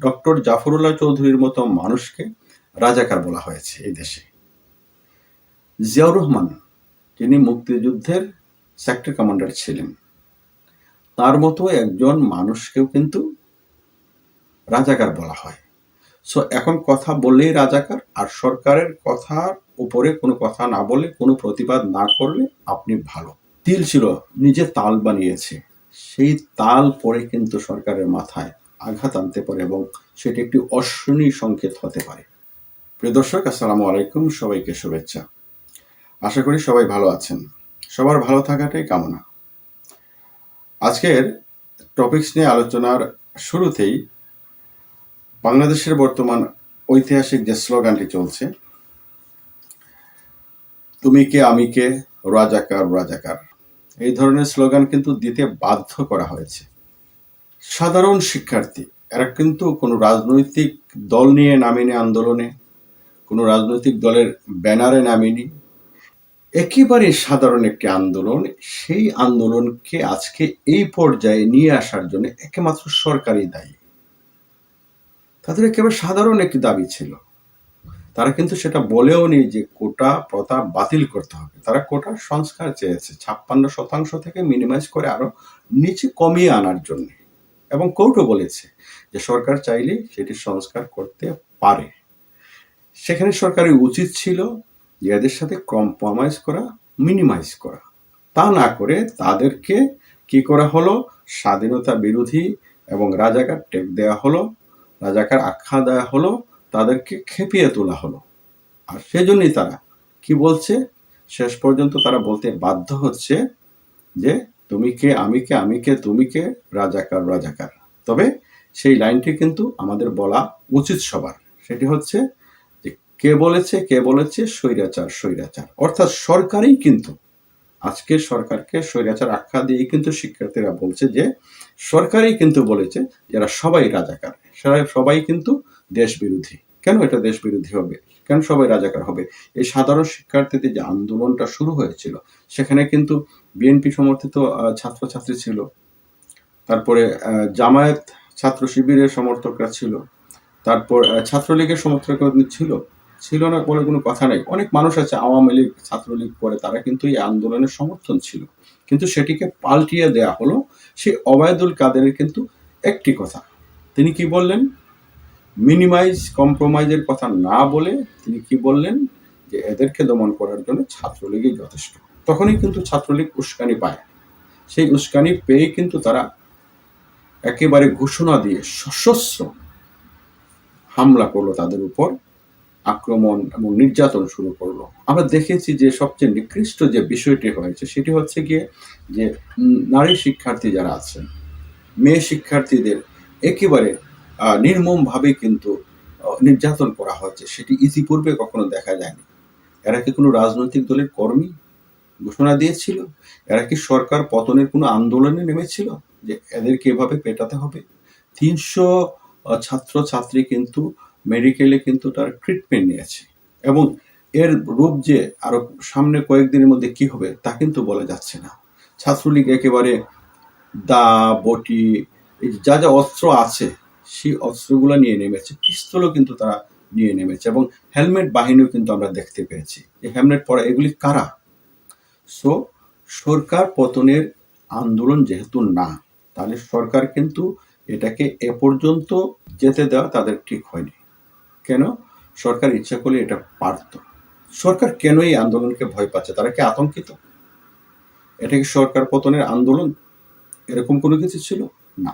Doctor Zafrullah চৌধুরীর মতো মানুষকে রাজাকার বলা হয়েছে এই দেশে। জিয়াউর রহমান যিনি মুক্তিযুদ্ধের সেক্টর কমান্ডার ছিলেন। তার মতো একজন মানুষকেও কিন্তু রাজাকার বলা হয়। সো এখন কথা বললেই রাজাকার, আর সরকারের কথার উপরে কোনো কথা না বলে, কোনো প্রতিবাদ না করলে আপনি ভালো। তিল ছিল, নিজে তাল বানিয়েছে। সেই তাল পরে কিন্তু সরকারের মাথায় আঘাত আনতে পারে এবং সেটি একটি অশ্বিনী সংকেত হতে পারে। প্রিয় দর্শক, আসসালামু আলাইকুম, সবাইকে শুভেচ্ছা। আশা করি সবাই ভালো আছেন। সবার ভালো থাকাটাই কামনা। আজকের টপিকস নিয়ে আলোচনার শুরুতেই বাংলাদেশের বর্তমান ঐতিহাসিক যে স্লোগানটি চলছে, তুমি কে, আমি কে, রাজাকার রাজাকার। এই ধরনের স্লোগান কিন্তু দিতে বাধ্য করা হয়েছে। সাধারণ শিক্ষার্থী, এরা কিন্তু কোনো রাজনৈতিক দল নিয়ে নামেনি আন্দোলনে, কোনো রাজনৈতিক দলের ব্যানারে নামেনি। একেবারে সাধারণ একটি আন্দোলন, সেই আন্দোলনকে আজকে এই পর্যায়ে নিয়ে আসার জন্য একমাত্র সরকারই দায়ী। তাদের একেবারে সাধারণ একটি দাবি ছিল। তারা কিন্তু সেটা বলেও নি যে কোটা প্রথা বাতিল করতে হবে। তারা কোটার সংস্কার চেয়েছে, ছাপ্পান্ন শতাংশ থেকে মিনিমাইজ করে আরও নিচে কমিয়ে আনার জন্য। এবং কোর্টও বলেছে যে সরকার চাইলে সেটি সংস্কার করতে পারে। সেখানে সরকারের উচিত ছিল যে এদের সাথে কম্প্রোমাইজ করা মিনিমাইজ করা। তা না করে তাদেরকে কি করা হলো? স্বাধীনতা বিরোধী এবং রাজাকার টেক দেওয়া হলো, রাজাকার আখ্যা দেওয়া হলো, তাদেরকে খেপিয়ে তোলা হলো। আর সেজন্যই তারা কি বলছে? শেষ পর্যন্ত তারা বলতে বাধ্য হচ্ছে যে তুমি কে, আমি কে আমি কে, তুমি কে, রাজাকার রাজাকার। তবে সেই লাইনটি কিন্তু আমাদের বলা উচিত সবার। সেটি হচ্ছে যে কে বলেছে কে বলেছে, স্বৈরাচার স্বৈরাচার। অর্থাৎ সরকারই কিন্তু আজকে সরকারকে স্বৈরাচার আখ্যা দিয়ে কিন্তু শিক্ষার্থীরা বলছে যে সরকারই কিন্তু বলেছে যারা সবাই রাজাকার, সবাই কিন্তু দেশ বিরোধী কেন এটা দেশ বিরোধী হবে? কেন সবাই রাজাকার হবে? এই সাধারণ শিক্ষার্থীদের যে আন্দোলনটা শুরু হয়েছিল, সেখানে কিন্তু বিএনপি সমর্থিত ছাত্রছাত্রী ছিল। তারপরে জামায়াত ছাত্র শিবিরের সমর্থকরা ছিল। তারপর ছাত্রলীগের সমর্থকরা ছিল। ছিল না বলে কোনো কথা নাই। অনেক মানুষ আছে, আওয়ামী লীগ, ছাত্রলীগ করে তারা কিন্তু এই আন্দোলনের সমর্থন ছিল। কিন্তু সেটিকে পাল্টিয়ে দেয়া হলো সেই অবায়দুল কাদেরের কিন্তু একটি কথা। তিনি কি বললেন? মিনিমাইজ কম্প্রোমাইজের কথা না বলে তিনি কি বললেন? যে এদেরকে দমন করার জন্য ছাত্রলীগই যথেষ্ট। তখনই কিন্তু ছাত্রলীগ উস্কানি পায়। সেই উস্কানি পেয়ে কিন্তু তারা একেবারে ঘোষণা দিয়ে সশস্ত্র হামলা করল তাদের উপর, আক্রমণ এবং নির্যাতন শুরু করল। আমরা দেখেছি যে সবচেয়ে নিকৃষ্ট যে বিষয়টি হয়েছে সেটি হচ্ছে গিয়ে যে নারী শিক্ষার্থী যারা আছেন, মেয়ে শিক্ষার্থীদের একেবারে নির্মমভাবে কিন্তু নির্যাতন করা হচ্ছে সেটি ইতিপূর্বে কখনো দেখা যায়নি। এরা কি কোনো রাজনৈতিক দলের কর্মী ঘোষণা দিয়েছিল? এরা কি সরকার পতনের কোনো আন্দোলনে নেমেছিল যে এদেরকে এভাবে পেটাতে হবে? তিনশো ছাত্র ছাত্রী কিন্তু মেডিকেলে কিন্তু তার ট্রিটমেন্ট নিয়েছে। এবং এর রূপ যে আরও সামনে কয়েকদিনের মধ্যে কি হবে তা কিন্তু বলা যাচ্ছে না। ছাত্রলীগ একেবারে দা, বটি যা যা অস্ত্র আছে সেই অস্ত্রগুলো নিয়ে নেমেছে। পিস্তলও কিন্তু তারা নিয়ে নেমেছে এবং হেলমেট বাহিনীও কিন্তু আমরা দেখতে পেয়েছি। এই হেলমেট পরা এগুলি কারা? সো সরকার পতনের আন্দোলন যেহেতু না, তাহলে সরকার কিন্তু এটাকে এ পর্যন্ত যেতে দেওয়া তাদের ঠিক হয়নি। কেন? সরকার ইচ্ছা করলে এটা পারত। সরকার কেন এই আন্দোলনকে ভয় পাচ্ছে? তারা কি আতঙ্কিত? এটা কি সরকার পতনের আন্দোলন? এরকম কোনো কিছু ছিল? না।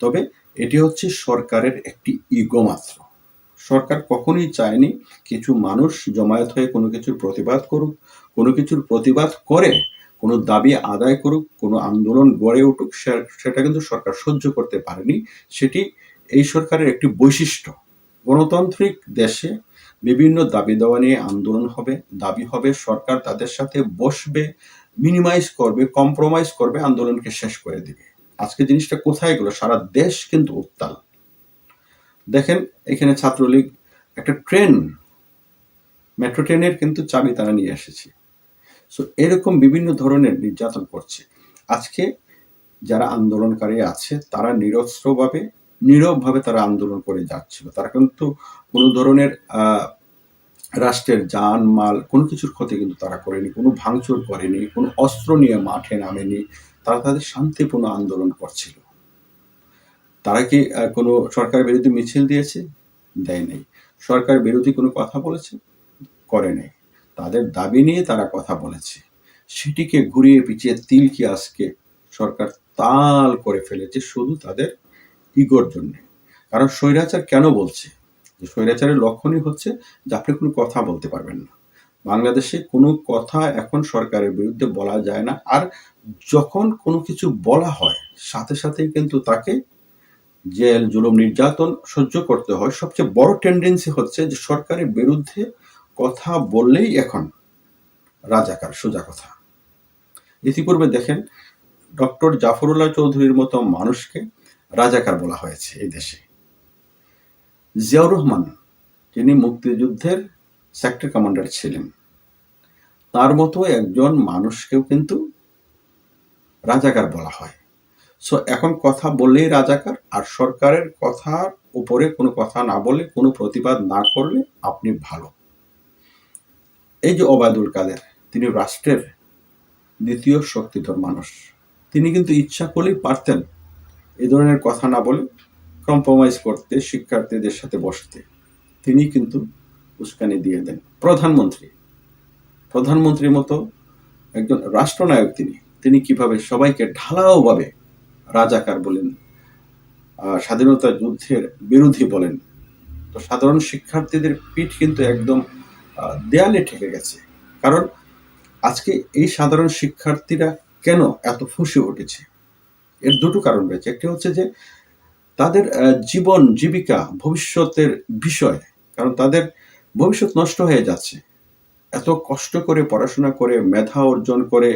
তবে এটি হচ্ছে সরকারের একটি ইগো মাত্র। সরকার কখনোই চায়নি কিছু মানুষ জমায়েত হয়ে কোনো কিছুর প্রতিবাদ করুক, কোনো কিছুর প্রতিবাদ করে কোনো দাবি আদায় করুক, কোনো আন্দোলন গড়ে উঠুক সেটা কিন্তু সরকার সহ্য করতে পারেনি। সেটি এই সরকারের একটি বৈশিষ্ট্য। গণতান্ত্রিক দেশে বিভিন্ন দাবি দেওয়া নিয়ে আন্দোলন হবে, দাবি হবে, সরকার তাদের সাথে বসবে মিনিমাইজ করবে কম্প্রোমাইজ করবে, আন্দোলনকে শেষ করে দিবে। আজকে জিনিসটা কোথায় গেল? সারা দেশ কিন্তু উত্তাল। দেখেন, এখানে ছাত্রলীগ একটা ট্রেন, মেট্রো ট্রেনের কিন্তু চাবি তারা নিয়ে এসেছে। সো এরকম বিভিন্ন ধরনের নির্যাতন করছে। আজকে যারা আন্দোলনকারী আছে, তারা নিরস্ত্রভাবে, নীরবভাবে তারা আন্দোলন করে যাচ্ছিল। তারা কিন্তু কোনো ধরনের রাষ্ট্রের যান মাল কোনো কিছুর ক্ষতি কিন্তু তারা করেনি, কোনো ভাঙচুর করেনি, কোনো অস্ত্র নিয়ে মাঠে নামেনি তারা তাদের শান্তিপূর্ণ আন্দোলন করছিল। তারা কি কোনো সরকার বিরোধী মিছিল দিয়েছে? দেয় নাই। সরকার বিরোধী কোনো কথা বলেছে? করে নাই। তাদের দাবি নিয়ে তারা কথা বলেছে। সেটিকে ঘুরিয়ে পিছিয়ে তিল কি আজকে সরকার তাল করে ফেলেছে শুধু তাদের ইগোর জন্য। কারণ স্বৈরাচার কেন বলছে? যে স্বৈরাচারের লক্ষণই হচ্ছে যে আপনি কোনো কথা বলতে পারবেন না। বাংলাদেশে কোনো কথা এখন সরকারের বিরুদ্ধে বলা যায় না। আর যখন কোনো কিছু বলা হয়, সাথে সাথেই কিন্তু তাকে জেল, জুলুম, নির্যাতন সহ্য করতে হয়। সবচেয়ে বড় টেন্ডেন্সি হচ্ছে যে সরকারের বিরুদ্ধে কথা বললেই এখন রাজাকার, সোজা কথা। ইতিপূর্বে দেখেন ডক্টর জাফরুল্লাহ চৌধুরীর মতো মানুষকে রাজাকার বলা হয়েছে এই দেশে। জিয়াউর রহমান যিনি মুক্তিযুদ্ধের সেক্টর কমান্ডার ছিলেন। তার মতো একজন মানুষকেও কিন্তু রাজাকার বলা হয়। সো এখন কথা বললেই রাজাকার, আর সরকারের কথার উপরে কোনো কথা না বলে কোনো প্রতিবাদ না করলে আপনি ভালো। এই যে ওবায়দুল কাদের, তিনি রাষ্ট্রের দ্বিতীয় শক্তিধর মানুষ। তিনি কিন্তু ইচ্ছা করলেই পারতেন এ ধরনের কথা না বলে কম্প্রোমাইজ করতে, শিক্ষার্থীদের সাথে বসতে। তিনি কিন্তু উস্কানি দিয়ে দেন। প্রধানমন্ত্রী। প্রধানমন্ত্রীর মতো একজন রাষ্ট্রনায়ক তিনি। তিনি কীভাবে সবাইকে ঢালাওভাবে রাজাকার বলেন স্বাধীনতা যুদ্ধের বিরোধী বলেন, তো সাধারণ শিক্ষার্থীদের পিঠ কিন্তু একদম দেয়ালে ঠেকে গেছে। কারণ আজকে এই সাধারণ শিক্ষার্থীরা কেন এত ফুসে উঠেছে? এর দুটো কারণ রয়েছে। একটি হচ্ছে যে তাদের জীবন, জীবিকা, ভবিষ্যতের বিষয়। কারণ তাদের ভবিষ্যৎ নষ্ট হয়ে যাচ্ছে। এত কষ্ট করে পড়াশোনা করে, মেধা অর্জন করে,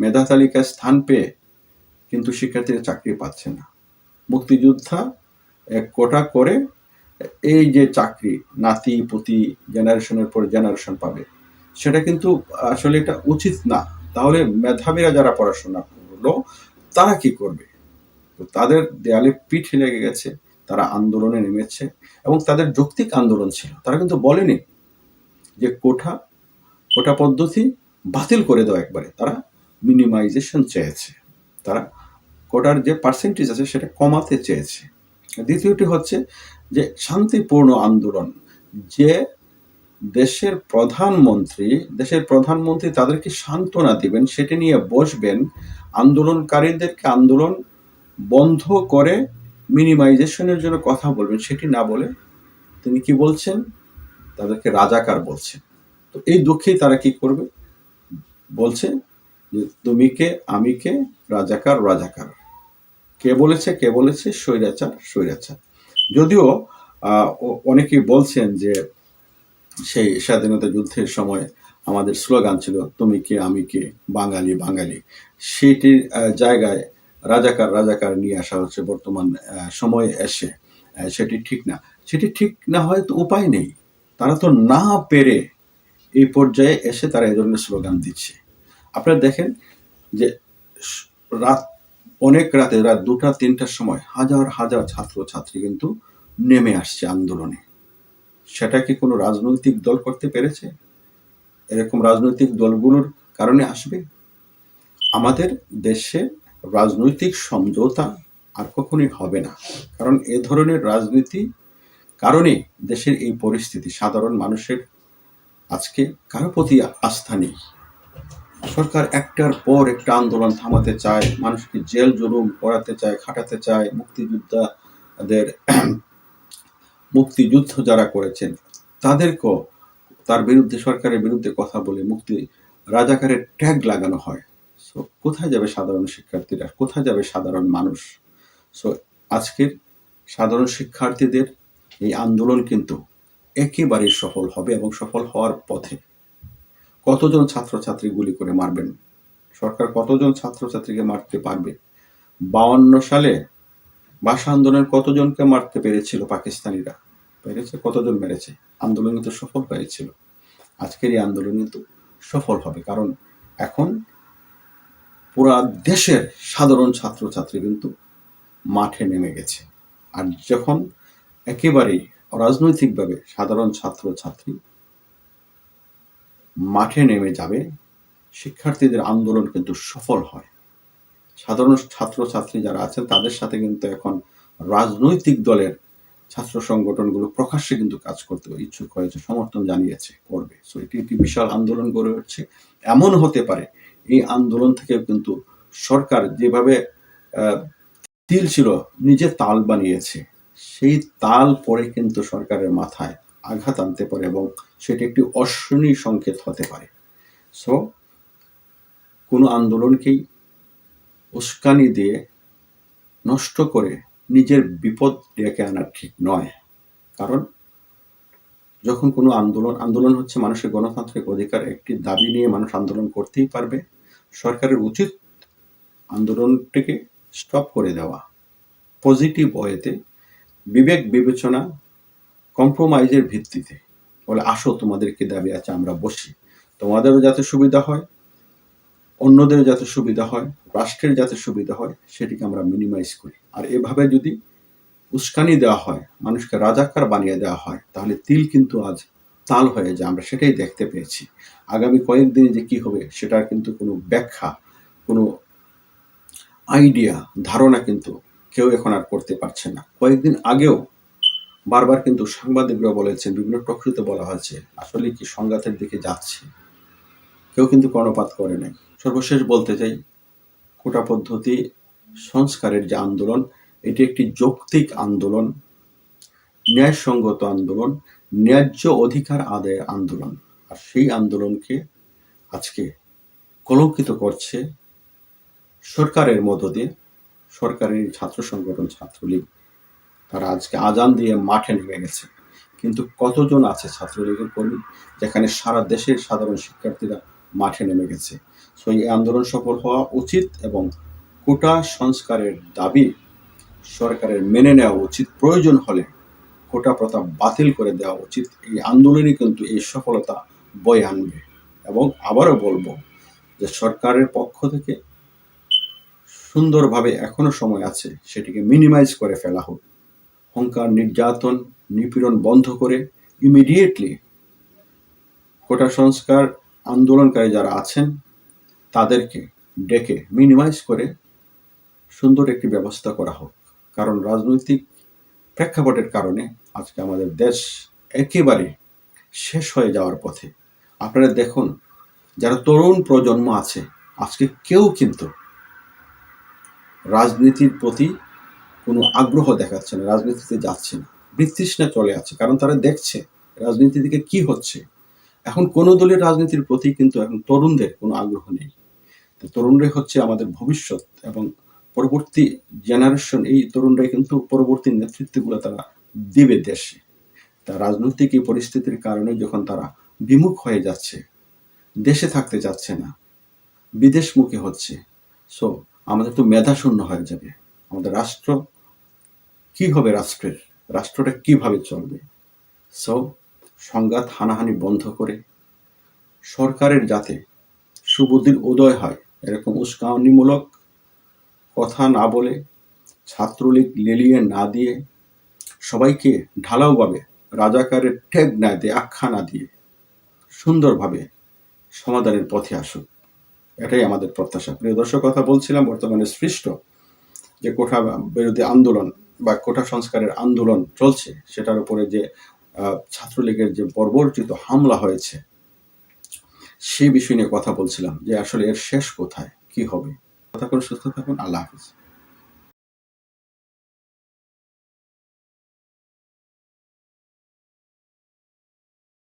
মেধা তালিকায় স্থান পেয়ে কিন্তু শিক্ষার্থীরা চাকরি পাচ্ছে না। মুক্তিযোদ্ধা এক কোটা করে এই যে চাকরি, নাতি, পুতি, জেনারেশনের পর জেনারেশন পাবে, সেটা কিন্তু আসলে এটা উচিত না। তাহলে মেধাবীরা যারা পড়াশোনা করল, তারা কি করবে? তাদের দেয়ালে পিঠ লেগে গেছে। তারা আন্দোলনে নেমেছে এবং তাদের যৌক্তিক আন্দোলন ছিল। তারা কিন্তু বলেনি যে কোঠা কোটা পদ্ধতি বাতিল করে দেওয়া একবারে। তারা মিনিমাইজেশন চেয়েছে। তারা কোটার যে পার্সেন্টেজ আছে সেটা কমাতে চেয়েছে। দ্বিতীয়টি হচ্ছে যে শান্তিপূর্ণ আন্দোলন। যে দেশের প্রধানমন্ত্রী দেশের প্রধানমন্ত্রী তাদেরকে সান্ত্বনা দিবেন, সেটি নিয়ে বসবেন, আন্দোলনকারীদেরকে আন্দোলন বন্ধ করে মিনিমাইজেশনের জন্য কথা বলবেন, সেটি না বলে তিনি কি বলছেন? তাদেরকে রাজাকার বলছেন। তো এই দুঃখেই তারা কি করবে? বলছে যে, তুমি কে? আমি কে? রাজাকার রাজাকার। কে বলেছে? কে বলেছে? স্বৈরাচার স্বৈরাচার। যদিও অনেকেই বলছেন যে, সেই স্বাধীনতা যুদ্ধের সময় আমাদের স্লোগান ছিল, তুমি কে? আমি কে? বাঙালি বাঙালি। সেটির জায়গায় রাজাকার রাজাকার নিয়ে আসা হচ্ছে বর্তমান সময়ে এসে। সেটি ঠিক না। সেটি ঠিক না হয় তো উপায় নেই। তারা তো না পেরে এই পর্যায়ে এসে তারা এই ধরনের স্লোগান দিচ্ছে। আপনারা দেখেন যে রাত, অনেক রাতে, রাত দুটা, তিনটার সময় হাজার হাজার ছাত্র ছাত্রী কিন্তু নেমে আসছে আন্দোলনে। সেটা কি কোনো রাজনৈতিক দল করতে পেরেছে? এরকম রাজনৈতিক দলগুলোর কারণে আসবে? আমাদের দেশে রাজনৈতিক সমঝোতা আর কখনোই হবে না। কারণ এ ধরনের রাজনীতি কারণে দেশের এই পরিস্থিতি, সাধারণ মানুষের আজকে কারও প্রতি আস্থা নেই। সরকার একটার পর একটা আন্দোলন থামাতে চায়, মানুষকে জেল জুলুম করাতে চায়, খাটাতে চায়, মুক্তিযোদ্ধাদের মুক্তিযুদ্ধ যারা করেছেন, তাদেরকেও তার বিরুদ্ধে, সরকারের বিরুদ্ধে কথা বলে মুক্তি, রাজাকারের ট্যাগ লাগানো হয়। কোথায় যাবে সাধারণ শিক্ষার্থীরা? কোথায় যাবে সাধারণ মানুষ? সো আজকের সাধারণ শিক্ষার্থীদের এই আন্দোলন কিন্তু একেবারেই সফল হবে এবং সফল হওয়ার পথে কতজন ছাত্রছাত্রী গুলি করে মারবেন? সরকার কতজন ছাত্রছাত্রীকে মারতে পারবে? বাউন্ন সালে ভাষা আন্দোলনের কতজনকে মারতে পেরেছিল পাকিস্তানিরা? পেরেছে, কতজন মেরেছে? আন্দোলন কিন্তু সফল হয়েছিল। আজকের এই আন্দোলন কিন্তু সফল হবে, কারণ এখন পুরা দেশের সাধারণ ছাত্রছাত্রী কিন্তু মাঠে নেমে গেছে। আর যখন একেবারেই অরাজনৈতিকভাবে সাধারণ ছাত্র ছাত্রী মাঠে নেমে যাবে, শিক্ষার্থীদের আন্দোলন কিন্তু সফল হয়। সাধারণ ছাত্রছাত্রী যারা আছেন, তাদের সাথে কিন্তু এখন রাজনৈতিক দলের ছাত্র সংগঠনগুলো প্রকাশ্যে কিন্তু কাজ করতে ইচ্ছুক হয়েছে, সমর্থন জানিয়েছে, করবে। সো এটি একটি বিশাল আন্দোলন গড়ে উঠছে। এমন হতে পারে এই আন্দোলন থেকে কিন্তু সরকার যেভাবে তিল ছিল, নিজে তাল বানিয়েছে। সেই তাল পরে কিন্তু সরকারের মাথায় আঘাত আনতে পারে এবং সেটি একটি অশ্বনী সংকেত হতে পারে। সো কোনো আন্দোলনকেই উস্কানি দিয়ে নষ্ট করে নিজের বিপদ ডেকে আনা ঠিক নয়। কারণ যখন কোনো আন্দোলন আন্দোলন হচ্ছে মানুষের গণতান্ত্রিক অধিকার, একটি দাবি নিয়ে মানুষ আন্দোলন করতেই পারবে। সরকারের উচিত আন্দোলনটিকে স্টপ করে দেওয়া। পজিটিভ ওয়েতে বিবেক বিবেচনা কম্প্রোমাইজের ভিত্তিতে। বলে, আসো তোমাদের কি দাবি আছে, আমরা বসি। তোমাদেরও যাতে সুবিধা হয় অন্যদের যাতে সুবিধা হয়, রাষ্ট্রের যাতে সুবিধা হয়, সেটিকে আমরা মিনিমাইজ করি। আর এভাবে যদি উস্কানি দেওয়া হয়, মানুষকে রাজাকার বানিয়ে দেওয়া হয়, তাহলে তিল কিন্তু আজ তাল হয়ে যায়, আমরা সেটাই দেখতে পেয়েছি। আগামী কয়েকদিনে যে কি হবে সেটার কিন্তু কোনো ব্যাখ্যা, কোনো আইডিয়া ধারণা কিন্তু কেউ এখন আর করতে পারছে না। কয়েকদিন আগেও বারবার কিন্তু সাংবাদিকরা বলেছেন, বিভিন্ন প্রকৃত বলা হয়েছে, আসলে কি সংঘাতের দিকে যাচ্ছে। কেউ কিন্তু কর্ণপাত করে নাই। সর্বশেষ বলতে চাই, কোটা পদ্ধতি, সংস্কারের যে আন্দোলন এটি একটি যৌক্তিক আন্দোলন, ন্যায়সঙ্গত আন্দোলন, ন্যায্য অধিকার আদায়ের আন্দোলন। আর সেই আন্দোলনকে আজকে কলঙ্কিত করছে সরকারের মধ্য দিয়ে সরকারের ছাত্র সংগঠন, ছাত্রলীগ। তারা আজকে আজান দিয়ে মাঠে নেমে গেছে। কিন্তু কতজন আছে ছাত্রলীগের কর্মী? যেখানে সারা দেশের সাধারণ শিক্ষার্থীরা মাঠে নেমে গেছে। সো এই আন্দোলন সফল হওয়া উচিত এবং কোটা সংস্কারের দাবি সরকারের মেনে নেওয়া উচিত, প্রয়োজন হলে কোটা প্রথা বাতিল করে দেওয়া উচিত। এই আন্দোলনই কিন্তু এই সফলতা বয়ে আনবে। এবং আবারও বলব যে সরকারের পক্ষ থেকে সুন্দরভাবে এখনও সময় আছে সেটিকে মিনিমাইজ করে ফেলা হোক। হংকার নির্যাতন, নিপীড়ন বন্ধ করে ইমিডিয়েটলি কোটা সংস্কার আন্দোলনকারী যারা আছেন, তাদেরকে ডেকে মিনিমাইজ করে সুন্দর একটি ব্যবস্থা করা হোক। কারণ রাজনৈতিক প্রেক্ষাপটের কারণে আজকে আমাদের দেশ একেবারে শেষ হয়ে যাওয়ার পথে। আপনারা দেখুন, যারা তরুণ প্রজন্ম আছে, আজকে কেউ কিন্তু রাজনীতির প্রতি কোনো আগ্রহ দেখাচ্ছে না, রাজনীতিতে যাচ্ছে না বৃত্তৃষ্ণা চলে আছে, কারণ তারা দেখছে রাজনীতি থেকে কি হচ্ছে। এখন কোনো দলের রাজনীতির প্রতি কিন্তু এখন তরুণদের কোনো আগ্রহ নেই। তরুণরাই হচ্ছে আমাদের ভবিষ্যৎ এবং পরবর্তী জেনারেশন এই তরুণরাই কিন্তু পরবর্তী নেতৃত্বগুলো তারা দেবে দেশে। তা রাজনৈতিক এই পরিস্থিতির কারণে যখন তারা বিমুখ হয়ে যাচ্ছে, দেশে থাকতে যাচ্ছে না বিদেশমুখী হচ্ছে সো আমাদের তো মেধা শূন্য হয়ে যাবে। আমাদের রাষ্ট্র কি হবে রাষ্ট্রের? রাষ্ট্রটা কীভাবে চলবে? সো সংঘাত হানাহানি বন্ধ করে সরকারের যাতে সুবুদ্ধির উদয় হয়, এরকম উস্কানিমূলক কথা না বলে ছাত্রলীগ লেলিয়ে না দিয়ে সবাইকে ঢালাওভাবে রাজাকারের ঠেক না দিয়ে আখ্যা না দিয়ে সুন্দরভাবে সমাধানের পথে আসুক। এটাই আমাদের প্রত্যাশা। প্রিয় দর্শক, কথা বলছিলাম, বর্তমানে সৃষ্ট যে কোঠা বিরোধী আন্দোলন বা কোঠা সংস্কারের আন্দোলন চলছে, সেটার উপরে যে ছাত্রলীগের যে বর্বরচিত হামলা হয়েছে সেই বিষয় নিয়ে কথা বলছিলাম যে আসলে এর শেষ কোথায়, কি হবে? কথা করে সুস্থ থাকুন আল্লাহ হাফিজ।